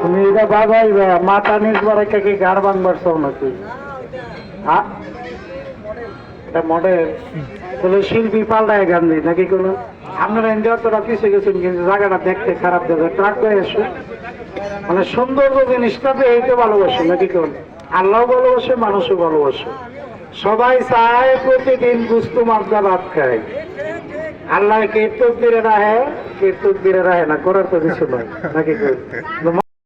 তুমি এটা বাবাই মাথা নিজ গাড় নাকি? মডেল শিল্পী পাল্টায় গান নাকি আপনারা পিছিয়ে গেছেন, কিন্তু জায়গাটা দেখতে খারাপ দেবে। ট্রাক করে মানে সৌন্দর্য জিনিসটাতে এইটা ভালোবাসে, নাকি কোন? আল্লাহ ভালোবাসে, মানুষও ভালোবাসে। সবাই চায় প্রতিদিন গুস্তু মাদ্রা ভাত খায়। আল্লাহ কীর্তক দিলে রাহে কীর্তক দিলে রাহে না করার তো কিছু নয় নাকি?